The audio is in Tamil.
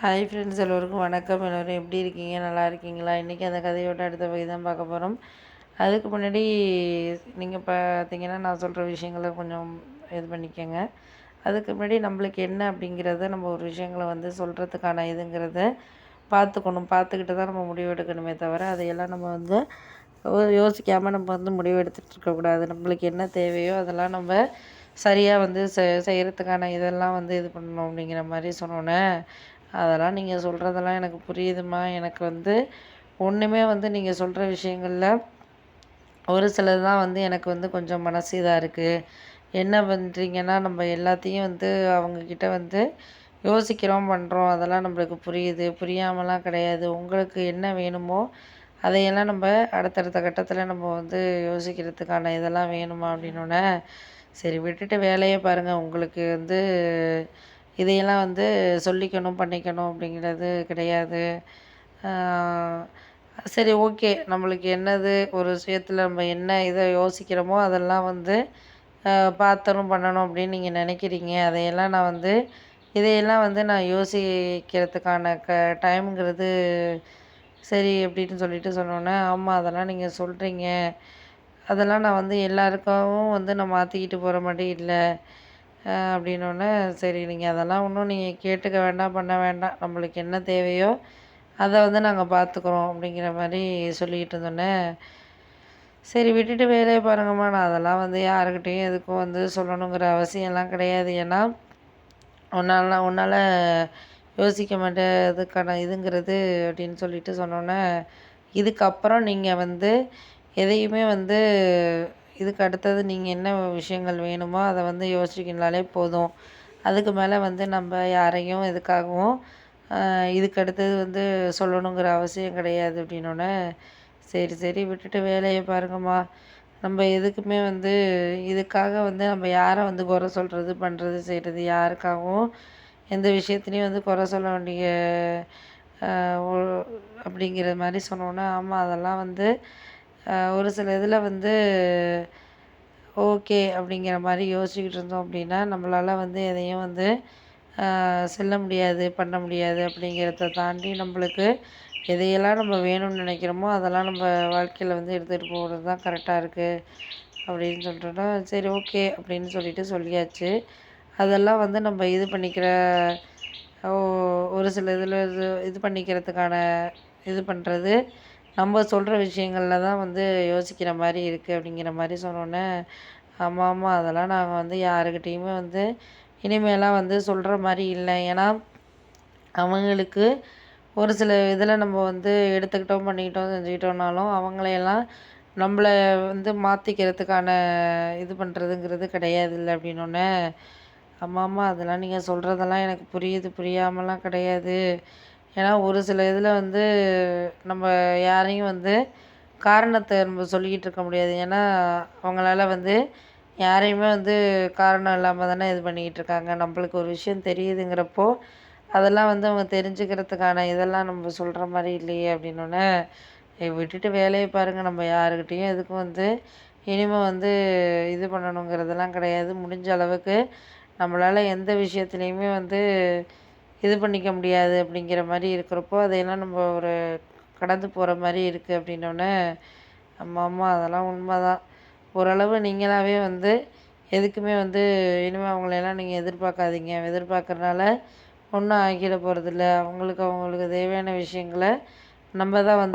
ஹாய் ஃப்ரெண்ட்ஸ் எல்லோருக்கும் வணக்கம். எல்லோரும் எப்படி இருக்கீங்க? நல்லா இருக்கீங்களா? இன்றைக்கி அந்த கதையோட அடுத்த பகுதி தான் பார்க்க போகிறோம் அதுக்கு முன்னாடி நீங்கள் பார்த்தீங்கன்னா நான் சொல்கிற விஷயங்களை கொஞ்சம் இது பண்ணிக்கோங்க. அதுக்கு முன்னாடி நம்மளுக்கு என்ன அப்படிங்கிறத நம்ம ஒரு விஷயங்களை வந்து சொல்கிறதுக்கான இதுங்கிறத பார்த்துக்கணும் பார்த்துக்கிட்டு தான் நம்ம முடிவு எடுக்கணுமே தவிர அதையெல்லாம் நம்ம வந்து யோசிக்காமல் நம்ம வந்து முடிவு எடுத்துகிட்டு இருக்கக்கூடாது நம்மளுக்கு என்ன தேவையோ அதெல்லாம் நம்ம சரியாக வந்து செய்கிறதுக்கான இதெல்லாம் வந்து இது பண்ணணும் அப்படிங்கிற மாதிரி சொன்னோன்னே அதெல்லாம் நீங்கள் சொல்கிறதெல்லாம் எனக்கு புரியுதும்மா. எனக்கு வந்து ஒன்றுமே வந்து நீங்கள் சொல்கிற விஷயங்களில் ஒரு சிலது தான் வந்து எனக்கு வந்து கொஞ்சம் மனசு இதாக இருக்குது என்ன பண்ணுறீங்கன்னா நம்ம எல்லாத்தையும் வந்து அவங்கக்கிட்ட வந்து யோசிக்கிறோம் பண்ணுறோம் அதெல்லாம் நம்மளுக்கு புரியுது. புரியாமலாம் கிடையாது. உங்களுக்கு என்ன வேணுமோ அதையெல்லாம் நம்ம அடுத்தடுத்த கட்டத்தில் நம்ம வந்து யோசிக்கிறதுக்கான இதெல்லாம் வேணுமா அப்படின்னோடனே சரி விட்டுட்டு வேலையை பாருங்கள் உங்களுக்கு வந்து இதையெல்லாம் வந்து சொல்லிக்கணும் பண்ணிக்கணும் அப்படிங்கிறது கிடையாது. சரி ஓகே. நம்மளுக்கு என்னது ஒரு விஷயத்தில் நம்ம என்ன இதை யோசிக்கிறோமோ அதெல்லாம் வந்து பார்த்தணும் பண்ணணும் அப்படின்னு நீங்கள் நினைக்கிறீங்க. அதையெல்லாம் நான் வந்து இதையெல்லாம் வந்து நான் யோசிக்கிறதுக்கான க டைம்ங்கிறது சரி அப்படின்னு சொல்லிட்டு சொன்னோன்னே ஆமாம் அதெல்லாம் நீங்கள் சொல்கிறீங்க அதெல்லாம் நான் வந்து எல்லாருக்காகவும் வந்து நான் மாற்றிக்கிட்டு போகிற மாதிரி இல்லை. அப்படின்னோடனே சரி நீங்கள் அதெல்லாம் ஒன்றும் நீங்கள் கேட்டுக்க வேண்டாம் பண்ண வேண்டாம். நம்மளுக்கு என்ன தேவையோ அதை வந்து நாங்கள் பார்த்துக்குறோம் அப்படிங்கிற மாதிரி சொல்லிக்கிட்டு இருந்தோன்னே சரி விட்டுட்டு வேலையை பாருங்கம்மா. நான் அதெல்லாம் வந்து யாருக்கிட்டேயும் எதுக்கும் வந்து சொல்லணுங்கிற அவசியம்லாம் கிடையாது. ஏன்னா உன்னால் உன்னால் யோசிக்க மாட்டேதுக்கான இதுங்கிறது அப்படின்னு சொல்லிட்டு சொன்னோன்னே இதுக்கப்புறம் நீங்கள் வந்து எதையுமே வந்து இதுக்கு அடுத்தது நீங்கள் என்ன விஷயங்கள் வேணுமோ அதை வந்து யோசிச்சிங்கனாலே போதும். அதுக்கு மேலே வந்து நம்ம யாரையும் எதுக்காகவும் இதுக்கு அடுத்தது வந்து சொல்லணுங்கிற அவசியம் கிடையாது அப்படின்னோடனே சரி சரி விட்டுட்டு வேலையை பாருங்கம்மா. நம்ம எதுக்குமே வந்து இதுக்காக வந்து நம்ம யாரை வந்து குறை சொல்கிறது பண்ணுறது செய்கிறது யாருக்காகவும் எந்த விஷயத்துலையும் வந்து குறை சொல்ல வேண்டிய அப்படிங்கிற மாதிரி சொன்னோன்னே ஆமாம் அதெல்லாம் வந்து ஒரு சில இதில் வந்து ஓகே அப்படிங்கிற மாதிரி யோசிச்சுக்கிட்டு இருந்தோம் அப்படின்னா நம்மளால் வந்து எதையும் வந்து செல்ல முடியாது பண்ண முடியாது அப்படிங்கிறத தாண்டி நம்மளுக்கு எதையெல்லாம் நம்ம வேணும்னு நினைக்கிறோமோ அதெல்லாம் நம்ம வாழ்க்கையில் வந்து எடுத்துகிட்டு போகிறது தான் கரெக்டாக இருக்குது அப்படின்னு சொல்லிட்டோன்னா சரி ஓகே அப்படின்னு சொல்லிட்டு சொல்லியாச்சு. அதெல்லாம் வந்து நம்ம இது பண்ணிக்கிற ஒரு சில இதில் இது இது பண்ணிக்கிறதுக்கான இது பண்ணுறது நம்ம சொல்கிற விஷயங்களில் தான் வந்து யோசிக்கிற மாதிரி இருக்குது அப்படிங்கிற மாதிரி சொன்னோன்னே ஆமாம் ஆமாம் அதெல்லாம் நாங்கள் வந்து யாருக்கிட்டேயுமே வந்து இனிமேலாம் வந்து சொல்கிற மாதிரி இல்லை. ஏன்னா அவங்களுக்கு ஒரு சில இதில் நம்ம வந்து எடுத்துக்கிட்டோம் பண்ணிக்கிட்டோம் செஞ்சுக்கிட்டோம்னாலும் அவங்களையெல்லாம் நம்மளை வந்து மாற்றிக்கிறதுக்கான இது பண்ணுறதுங்கிறது கிடையாது இல்லை அப்படின்னோடனே ஆமாம் ஆமாம் அதெல்லாம் நீங்கள் சொல்கிறதெல்லாம் எனக்கு புரியுது புரியாமலாம் கிடையாது. ஏன்னா ஒரு சில இதில் வந்து நம்ம யாரையும் வந்து காரணத்தை நம்ம சொல்லிக்கிட்டு இருக்க முடியாது. ஏன்னா அவங்களால வந்து யாரையுமே வந்து காரணம் இல்லாமல் தானே இது பண்ணிக்கிட்டு இருக்காங்க. நம்மளுக்கு ஒரு விஷயம் தெரியுதுங்கிறப்போ அதெல்லாம் வந்து அவங்க தெரிஞ்சுக்கிறதுக்கான இதெல்லாம் நம்ம சொல்கிற மாதிரி இல்லையே அப்படின்னோடனே விட்டுட்டு வேலையை பாருங்கள் நம்ம யாருக்கிட்டேயும் எதுக்கும் வந்து இனிமேல் வந்து இது பண்ணணுங்கிறதெல்லாம் கிடையாது. முடிஞ்ச அளவுக்கு நம்மளால் எந்த விஷயத்துலையுமே வந்து இது பண்ணிக்க முடியாது அப்படிங்கிற மாதிரி இருக்கிறப்போ அதையெல்லாம் நம்ம ஒரு கடந்து போகிற மாதிரி இருக்குது அப்படின்னோடனே ஆமாம் ஆமாம் அதெல்லாம் உண்மை தான் ஓரளவு நீங்களாகவே வந்து எதுக்குமே வந்து இனிமேல் அவங்களையெல்லாம் நீங்கள் எதிர்பார்க்காதீங்க. எதிர்பார்க்குறனால ஒன்றும் ஆகிட போகிறதில்ல அவங்களுக்கு அவங்களுக்கு தேவையான விஷயங்களை நம்ம தான் வந்து